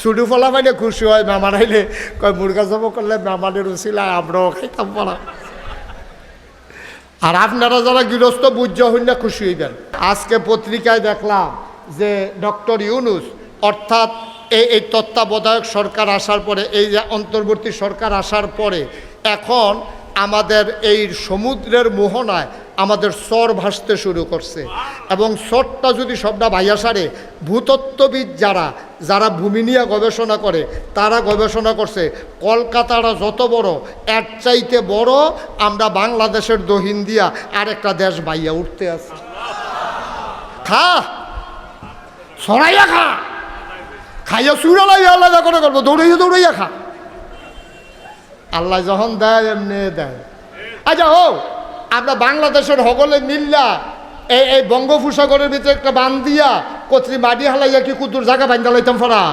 ছুটু ফলা পাইলে খুশি হয়, মেহমান আইলে কয় মুরগা জব করলে মেহমানের উচিলায় আমরাও খাইতাম পড়া আর আপনারা যারা গৃহস্থ, বুঝ হইলে খুশি হইবেন। আজকে পত্রিকায় দেখলাম যে ডক্টর ইউনুস, অর্থাৎ এই এই তত্ত্বাবধায়ক সরকার আসার পরে, এই যে অন্তর্বর্তী সরকার আসার পরে, এখন আমাদের এই সমুদ্রের মোহনায় আমাদের স্বর ভাসতে শুরু করছে। এবং স্বরটা যদি সবটা ভাইয়া সারে, ভূতত্ত্ববিদ যারা যারা ভূমি নিয়ে গবেষণা করে, তারা গবেষণা করছে, কলকাতাটা যত বড়, এর চাইতে বড় আমরা বাংলাদেশের দহিন দিয়া আরেকটা দেশ বাইয়া উঠতে আছে খা! সরাইয়া খা! খাইয়া সুরালাই আলাদা করে করব, দৌড়াইয়া দৌড়াইয়া খা। আল্লাহ যখন দেয়, এমনি দেয়। আচ্ছা হো আমরা বাংলাদেশের হগলে মিল্লা এই এই বঙ্গোপসাগরের ভিতরে একটা বান দিয়া কত্রি মাটি হালাইয়া কি কুতুর জায়গা বান্ধা লাইতাম ফরা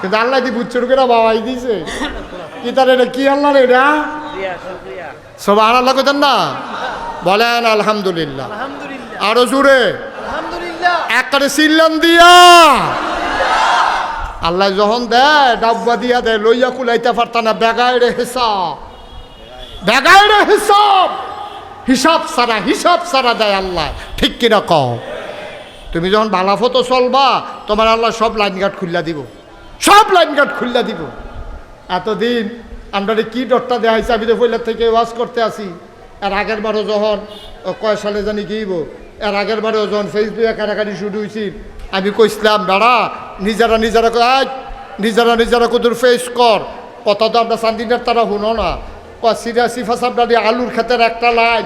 কিন্তু আল্লাহ দি বুচ্চুর করে বাবাই দিছে। কি তার এটা কি আল্লাহ এটা? সব আর আল্লাহ কেতেন না? বলেন আলহামদুলিল্লাহ। আরও জুড়ে একবারে সিল্লান দিয়া। আল্লাহ যখন দেয় ডাব্বা দিয়া দেয় লইয়া কুলাইতে পারত না। বেগায় রে হিসাব। বেগায় রে হিসাব। হিসাব সারা হিসাব সারা দেয় আল্লাহ। ঠিক কিনা কও? তুমি যখন বালাফতো চলবা তোমার আল্লাহ সব লাইন গার্ড খুললা দিব। সব লাইন গার্ড খুললা দিব। এতদিন আমরা কি ডরটা দেওয়া হয়েছে আমি তো পৈলার থেকে ওয়াজ করতে আসি। আর আগের বারও যখন কয় সালে জানি গিয়েব এর আগের বারেও যখন ফেসবুকে কাটাকাটি শুরু হয়েছি আমি কইছিলাম বেড়া নিজেরা নিজেরা "আয়, নিজেরা নিজেরা কুদুর ফেস কর। কথা তো আমরা চান্দিনের তারা শুনো না। সিরা সিফা আলুর ক্ষেতের একটা লাইন,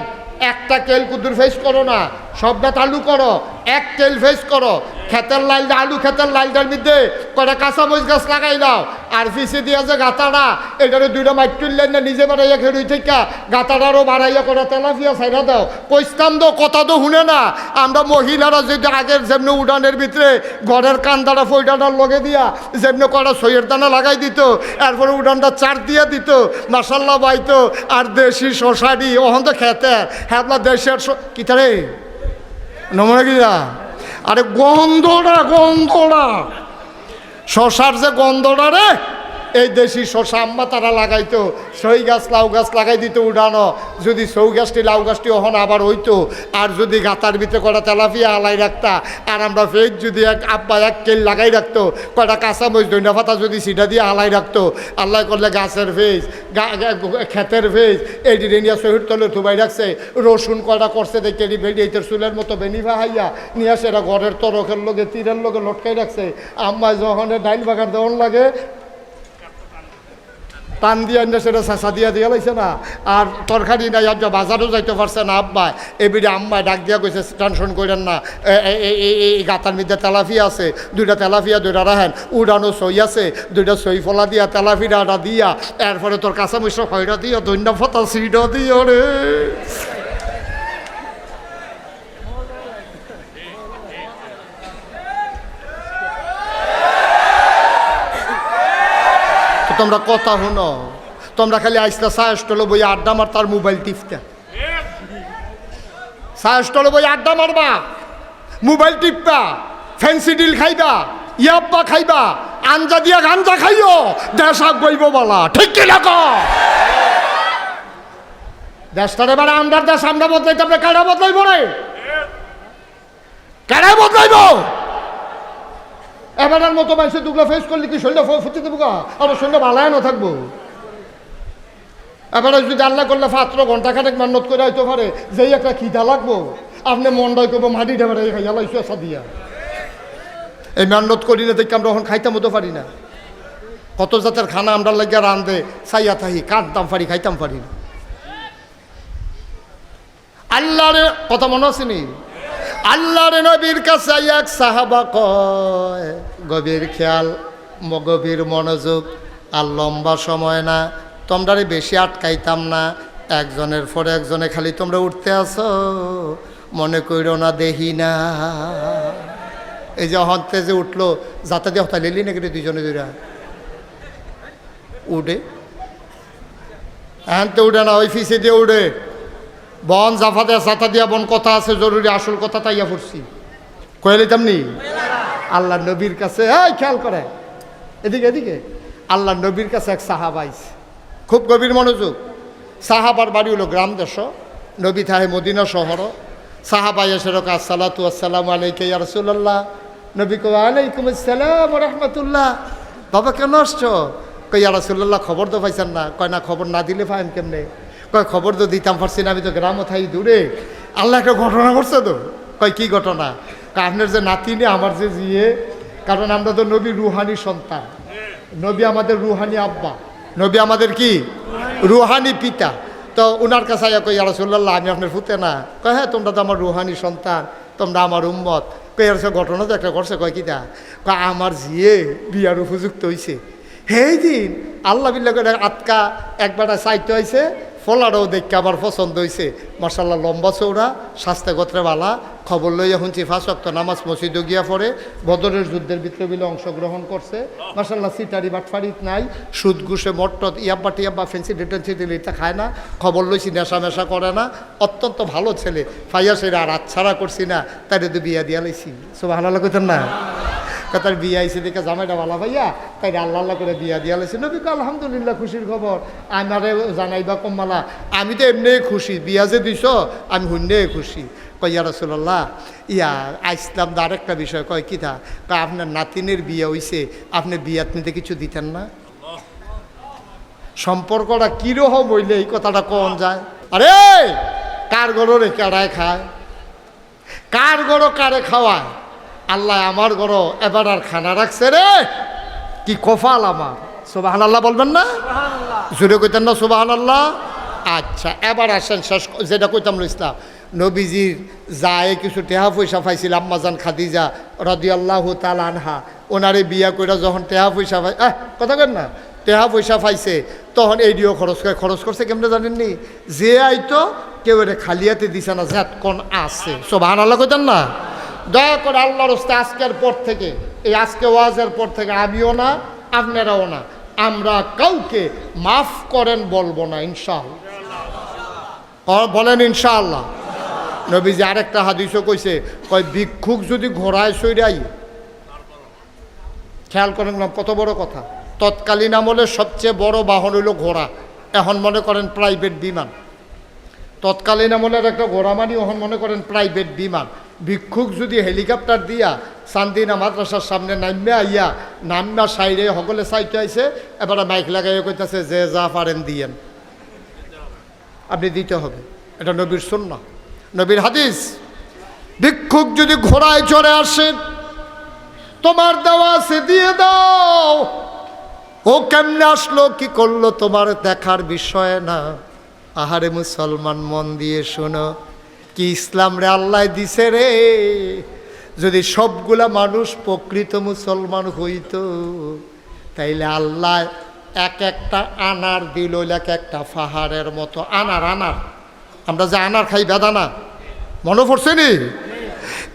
একটা তেল কুদুর ফেস করো না, সবটা আলু করো, এক তেল ফেস করো খেতের লাইল আলু ক্ষেতের লাইলটার মধ্যে কটা কাঁচা মরিচ গাছ লাগাই দাও আর ফিসে দিয়া যে গাতাটা এটারে দুইটা মাইট তুললেন না নিজে বাড়াইয়া খেড়ুই থেকে গাতাটারও বাড়াইয়া করা তেলাফিয়া সাইডা দাও। কইস্তাম তো কথা তো শুনে না। আমরা মহিলারা যদি আগের যেমনি উড়ানের ভিতরে ঘরের কান্দাটা ফইটাটার লগে দিয়া যেমনি কটা সইয়ের দানা লাগাই দিত, এরপরে উড়ানটা চার দিয়া দিত মাসাল্লাহ বাইতো, আর দেশি শশারি ওহন তো খেতে। হ্যাঁ দেশের কি তারে? নমনে কিনা আরে গন্ধটা গন্ধটা শশার যে গন্ধটা রে এই দেশি শশা আম্মা তারা লাগাইতো, সই গাছ, লাউ গাছ লাগাই দিত উড়ানো। যদি সৌ গাছটি, লাউ গাছটি ওহন আবার হইতো, আর যদি গাতার ভিতরে কটা তেলাপিয়া আলাই রাখতা, আর আমরা ফেজ যদি এক আব্বা এক কেল লাগাই রাখতো কটা কাঁচা মরিচ দৈনা পাতা যদি সিটা দিয়ে আলাই রাখতো, আল্লাহ করলে গাছের ফেজ ক্ষেতের ফেজ এই রেনিয়া শহীদ তলে ধুবাই রাখছে, রসুন কটা করছে দেখে এটি বেরিয়ে চুলের মতো বেনিভা হাইয়া নিয়ে আসে এরা ঘরের তরকের লোকে তীরের লোকে লটকাই রাখছে। আম্মা যখন ডাইল বাগান দেওয়ান লাগে টান দিয়ে আনলে সেটা চেঁচা দিয়া দিয়া লাইছে না। আর তরকারি নাই আর বাজারও যাইতে পারছে না আব্বায় এবিডে আম্মায় ডাক দিয়া কইছে, টেনশন করেন না এই গাতার মধ্যে তেলাফিয়া আছে, দুইটা তেলাফিয়া, দুইটা রাহেন, উড়ানো সই আছে, দুইটা সই ফলা দিয়া তেলাফিয়াটা দিয়া, এরপরে তোর কাঁচা মিশ্র দিও ধন্য ফতা সিটা দিও রে তো তোমরা কথা শুনো। তোমরা খালি আইসটা চা স্টলে বই আড্ডা মার, তার মোবাইল টিপতে। চা স্টলে বই আড্ডা মারবা। মোবাইল টিপবা, ফ্যান্সি ডিল খাইবা ইয়াব্বা খাইবা, আঞ্জা দিয়া গাঞ্জা খাইও, দেশ বইব বলা। ঠিক কি লাগো দেশটারে এবার আমরার দেশ, আমরা বদলাইতে আপনি কেডা বদলাইব রে? কেডা বদলাইব? এবারের মতো মানুষের দুগলা ফেস করলে কি শরীরটা ফুটে দেবো গা? আর শরীরটা ভালায় না থাকব। এবারে যদি আল্লাহ করলে পাত্র ঘণ্টা খানেক মান্নত করে হইতে পারে, যেই একটা খিদা লাগবো। আপনি মন্ডাই করব, মাটি ঢেবারে খাইয়া লাইছো আসা দিয়া। এই মান্নত করি না দেখি আমরা এখন খাইতাম হতে পারি না। কত জাতের খানা আমরা লাগিয়া রান্ধে চাইয়া থাকি কাটতাম পারি, খাইতাম পারি না। আল্লাহরে, কথা মনে আছে নি? আল্লাহর নবীর কাছে এক সাহাবা কয় গভীর খেয়াল, গভীর মনোযোগ আর লম্বা সময় না। তোমরারে বেশি আটকাইতাম না। একজনের পরে একজনে খালি তোমরা উঠতে আসো। মনে কইরো না দেহি না। এই যে হন্তে যে উঠল, যাতে দিয়ে হতা লিলি নাকি দুজনে দুইরা? উঠে। হ্যাঁ তো উঠে না, ওই ফিসে দিয়ে উঠে। বন জাফা দেয়া দিয়া বন কথা আছে, জরুরি আসল কথা তাইয়া পড়ছি। কয়ে লইতাম নি? আল্লাহ নবীর কাছে, এই, খেয়াল করে। এদিকে এদিকে। আল্লাহ নবীর কাছে এক সাহাবাইস খুব গভীর মনোযোগ। সাহাবার বাড়ি হলো গ্রাম দেশ। নবী থাহে মদিনা শহর। সাহাবাই এসে রোক, আসসালাতু আসসালাম আলাইকে ইয়া রাসূলুল্লাহ। নবী কো আলাইকুম আসসালাম রহমতুল্লাহ। বাবা, কেন আসছো? কই ইয়া রাসূলুল্লাহ, খবর তো পাইছেন না। কয়, না, খবর না দিলে পাইন কেমনে? কয়, খবর তো দিতাম পারছি না আমি তো গ্রামও থাই দূরে। আল্লাহ একটা ঘটনা করছে তো? কয়, কি ঘটনা? আপনার যে নাতিনে আমার যে জিয়ে কারণ আমরা তো নবী রুহানি সন্তান। নবী আমাদের রুহানি আব্বা। নবী আমাদের কি? রুহানি পিতা। তো ওনার কাছে আয়া কই রাসূলুল্লাহ, আমি আপনার ফুতে না। কয় হ্যাঁ তোমরা তো আমার রুহানি সন্তান, তোমরা আমার উম্মত। কই সে ঘটনা তো একটা করছে কয় কিটা কয়, আমার জিয়ে বিয়ার উপযুক্ত হইছে। সেই দিন, আল্লাহ বিল্লাহ করে আটকা একবার চাইতে হয়েছে ফলারও দেখে আমার পছন্দ হয়েছে মার্শাল্লাহ লম্বা চৌড়া স্বাস্থ্য গোত্রে বালা। খবর লইয়া শুনছি ফাঁস অক্ত নামাজ মসজিদ গিয়া পড়ে। বদরের যুদ্ধের ভিতরে বিলে অংশগ্রহণ করছে। মার্শাল্লাহ সিটারি বাটফারিত নাই। সুদ, ঘুষে মট্টত ইয়াব্বা, টিয়াব্বা, ফেন্সি, ডিটেন্সি দিলে এটা খায় না। খবর লইছি নেশা মেশা করে না। অত্যন্ত ভালো ছেলে। ফাইয়া সেরা আর আচ্ছাড়া করছি না। তাই তো বিয়া দিয়া লাইছি। সব ভালো লাগতেন না? তার বিয়ে আইসে দেখে জামাইটা ভালো ভাইয়া তাই আল্লাহ আল্লাহ করে বিয়া দিয়া লাইছে নবী আলহামদুলিল্লাহ, খুশির খবর। আমারে জানাইবা কম্মালা, আমি তো এমনি খুশি, বিয়া যে দিছ, আমি হুন্ডে খুশি। কই ইয়া রাসূলুল্লাহ, ইয়া, আইসলাম দা আরেকটা বিষয়, কয়, কি থা কয়, আপনার নাতিনের বিয়ে হইছে, আপনি বিয়াত নিতে কিছু দিতেন না? সম্পর্কটা কীরকম হইলে এই কথাটা কন যায়? আরে, কার গরো রে কারায় খায়? কার গরো কারে খাওয়ায়? আল্লাহ আমার গরো এবার আর খানা রাখছে রে। কি কফাল আমার। সুবাহান আল্লাহ বলবেন না? জুড়ে কইতেন না সুবাহান আল্লাহ আচ্ছা এবার আসেন শেষ যেটা কইতাম ইসলাম। নবীজির যায় কিছু টেহা পয়সা পাইছিল আম্মাজান খাদিজা রদি আল্লাহ তাল আনহা। ওনারে বিয়া কইরা যখন টেহা পয়সা পাই আহ কথা কেন না? টেহা পয়সা পাইছে তখন এইডিও খরচ করে খরচ করছে কেমনে জানেননি? যে আইতো কেউ এটা খালিয়াতে দিছে না জ্যাট কোন আছে। সব আনাল্লা কইতেন না? দয়া করে আল্লাহর হস্তে আজকের পর থেকে, এই আজকে ওয়াজের পর থেকে আমিও না, আপনারাও না, আমরা কাউকে মাফ করেন বলব না, ইনশাআল্লাহ। বলেন ইনশাআল্লাহ। নবীজি আরেকটা হাদিসও কইছে, কয়, ভিক্ষুক যদি ঘোড়ায় সইরাই খেয়াল করেন না, কত বড় কথা। তৎকালীন আমলে সবচেয়ে বড় বাহন হইল ঘোড়া, এখন মনে করেন প্রাইভেট বিমান। তৎকালীন আমলের একটা ঘোড়া মানি এখন মনে করেন প্রাইভেট বিমান। ভিক্ষুক যদি হেলিকপ্টার দিয়া, চান্দিনা মাদ্রাসার সামনে নামিয়া আইয়া, নামিয়া সাইডে সকলে চাইতে আইছে এবারে মাইক লাগাইয়া কইতাছে, যে যা পারেন দিয়েন। আপনি দিতে হবে। এটা নবীর শূন্য নবীর হাদিস, ভিক্ষুক যদি ঘোড়ায় চড়ে আসে, তোমার দেওয়া আছে, দিয়ে দাও। ও কেমনে আসলো, কি করল, তোমার দেখার বিষয় না। আহারে মুসলমান, মন দিয়ে শোনো। কি ইসলাম রে আল্লাহ দিছে রে? যদি সবগুলা মানুষ প্রকৃত মুসলমান হইতো, তাইলে আল্লাহ এক একটা আনার দিল এক একটা পাহাড়ের মতো। আনার আনার। আমরা যে আনার খাই বেদানা মনে পড়ছে নি?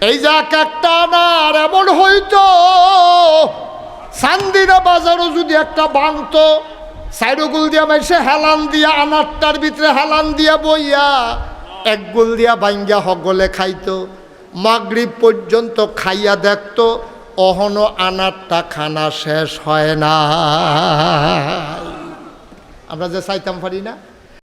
এই যে এক একটা আনার এমন হইতো সান্দিনা বাজারও যদি একটা বাংতো সাইডগুল দিয়া মাইসে হেলান দিয়া আনারটার ভিতরে হেলান দিয়া বইয়া এক গোল দিয়া বাইঙ্গা হগলে খাইত। মাগরিব পর্যন্ত খাইয়া দেখত, অহন আনারটা খানা শেষ হয় না আমরা যে চাইতাম পারি না